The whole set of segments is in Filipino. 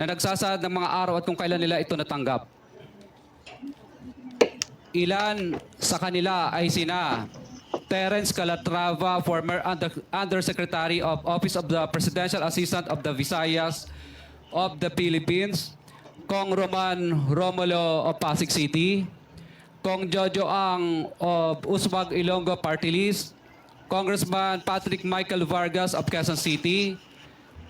na nagsasaad ng mga araw at kung kailan nila ito natanggap. Ilan sa kanila ay sina Terence Calatrava, former Under- Undersecretary of Office of the Presidential Assistant of the Visayas of the Philippines, Kong Roman Romulo of Pasig City, Kong Jojo Ang of Uswag Ilonggo Party List, Congressman Patrick Michael Vargas of Quezon City,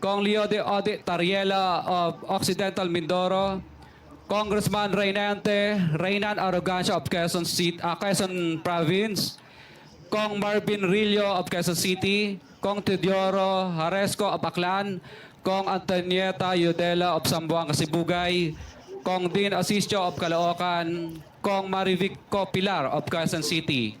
Kong Leo de Ode Tariela of Occidental Mindoro, Congressman Reynante Reynan Arrogancia of Quezon, City, ah, Quezon Province, Kong Marvin Rillo of Quezon City, Kong Teodoro Haresco of Aklan, Kong Antonieta Yudela of Sambuanga, Sibugay, Kong Dean Asisio of Caloocan, Kong Marivic Pilar of Quezon City.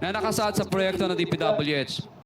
na nakasaad sa proyekto ng DPWH.